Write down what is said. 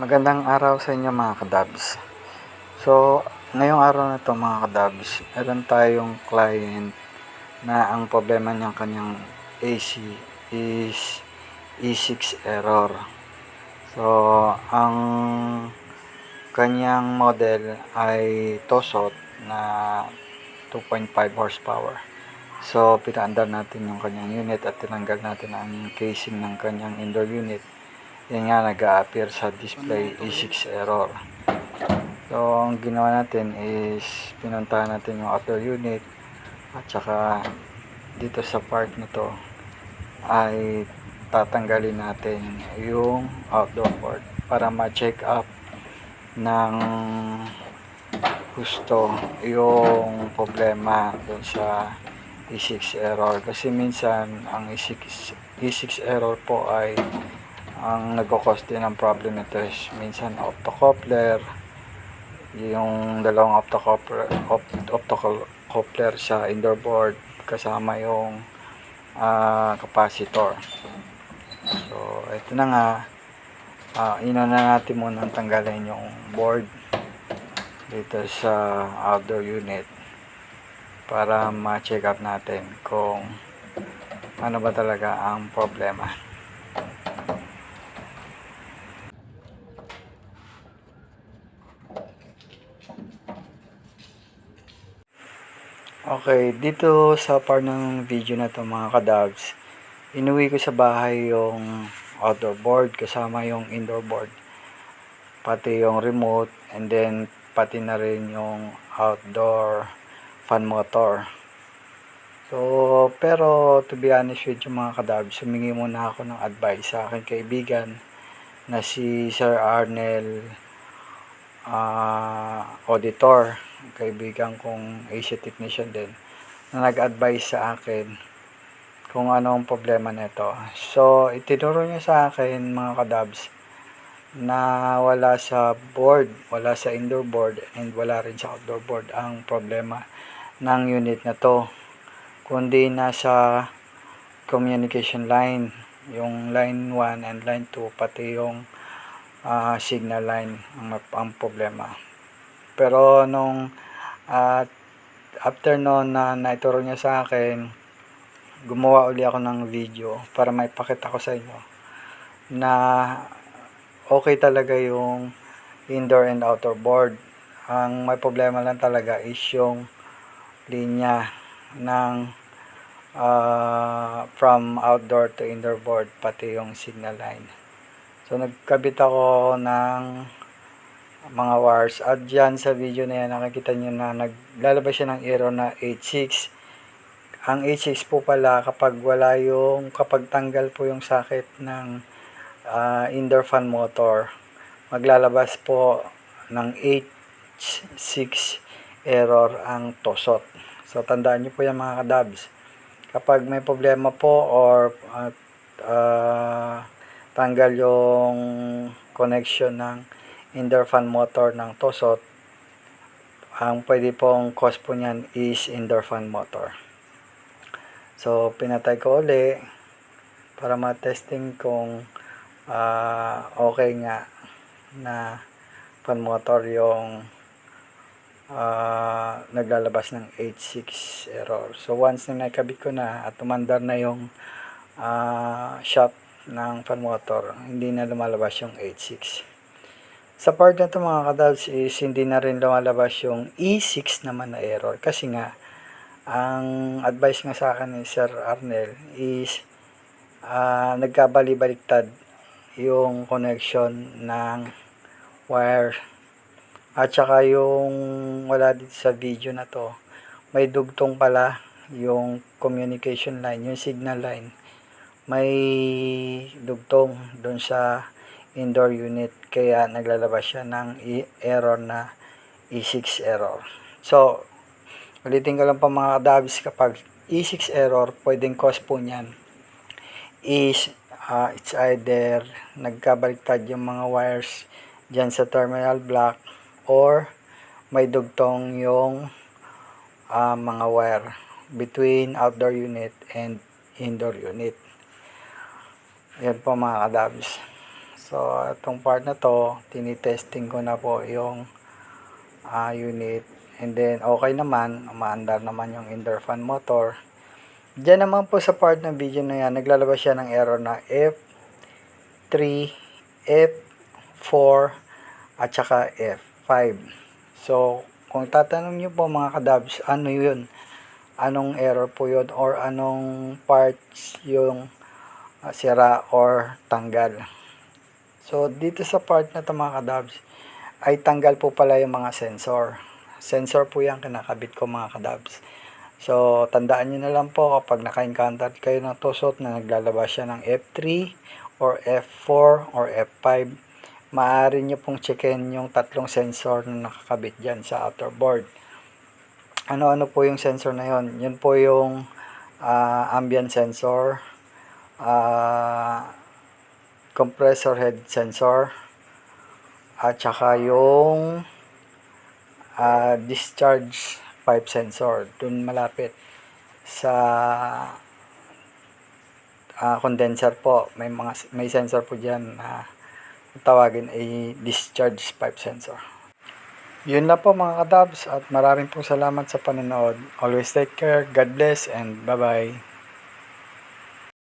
Magandang araw sa inyo mga kadabs. So, ngayong araw na to mga kadabs, meron tayong client na ang problema niyang kanyang AC is E6 error. So, ang kanyang model ay Tosot na 2.5 horsepower. So, pinaandar natin yung kanyang unit at tinanggal natin ang casing ng kanyang indoor unit yan nga nag-a-appear sa display E6 error. So, ang ginawa natin is pinuntahan natin yung outdoor unit at saka dito sa part na to ay tatanggalin natin yung outdoor board para ma-check up ng gusto yung problema dun sa E6 error kasi minsan ang E6, E6 error po ay ang nagkakos din ng problem nito is minsan optocoupler. Yung dalawang optocoupler opt, optocoupler sa indoor board kasama yung ah, capacitor. So ito na nga. Uh, ina na natin muna tanggalin yung board dito sa outdoor unit para ma-check up natin kung ano ba talaga ang problema Okay, dito sa part ng video na to mga kadabs, inuwi ko sa bahay yung outdoor board kasama yung indoor board. Pati yung remote and then pati na rin yung outdoor fan motor. So, pero to be honest with you mga kadabs, humingi muna ako ng advice sa aking kaibigan na si Sir Arnel ah, auditor kaibigan kong Asia technician din na nag-advise sa akin kung ano ang problema nito. So, itinuro niya sa akin mga kadabs na wala sa board, wala sa indoor board and wala rin sa outdoor board ang problema ng unit na to. Kundi nasa communication line, yung line 1 and line 2 pati yung ah, signal line ang, ang problema. Pero nung at after noon na naituro niya sa akin, gumawa uli ako ng video para maipakita ko sa inyo na okay talaga yung indoor and outdoor board. Ang may problema lang talaga is yung linya ng ah, from outdoor to indoor board pati yung signal line. So nagkabit ako ng mga wires. At dyan sa video na yan, nakikita nyo na naglalabas siya ng error na 86. Ang 86 po pala kapag wala yung, kapag tanggal po yung socket ng ah, indoor fan motor, maglalabas po ng 86 error ang tosot. So tandaan nyo po yan mga kadabs. Kapag may problema po or at, ah, tanggal yung connection ng indoor fan motor ng Tosot, ang pwede pong cause po niyan is indoor fan motor. So, pinatay ko uli para ma-testing kung ah, okay nga na fan motor yung ah, naglalabas ng 86 error. So, once na nakabit ko na at umandar na yung ah, shot ng fan motor, hindi na lumalabas yung 86. Sa part na ito mga kadabs is hindi na rin lumalabas yung E6 naman na error. Kasi nga ang advice nga sa akin ni Sir Arnel is ah, nagkabali-baliktad yung connection ng wire. At saka yung wala dito sa video na to may dugtong pala yung communication line yung signal line may dugtong doon sa indoor unit kaya naglalabas siya ng e- error na E6 error. So, ulitin ko lang pa mga kadabis kapag E6 error, pwedeng cause po niyan is uh, it's either nagkabaliktad yung mga wires dyan sa terminal block or may dugtong yung uh, mga wire between outdoor unit and indoor unit. Yan po mga kadabis. So, itong part na to, tinitesting ko na po yung ah, unit. And then, okay naman, umaandar naman yung indoor fan motor. Diyan naman po sa part ng video na yan, naglalabas siya ng error na F3, F4, at saka F5. So, kung tatanong nyo po mga kadabs, ano yun? Anong error po yun? Or anong parts yung ah, sira or tanggal? So, dito sa part na to mga kadabs, ay tanggal po pala yung mga sensor. Sensor po yan kinakabit ko mga kadabs. So, tandaan nyo na lang po kapag naka-encounter kayo ng tusot na naglalabas siya ng F3 or F4 or F5, maaari nyo pong checkin yung tatlong sensor na nakakabit dyan sa outer board. Ano-ano po yung sensor na yon? Yun po yung ah, ambient sensor, ah, compressor head sensor, at saka yung ah, discharge pipe sensor dun malapit sa ah, condenser po. May mga may sensor po diyan na tawagin ay discharge pipe sensor. Yun lang po mga kadabs at maraming po salamat sa panonood. Always take care God bless and bye bye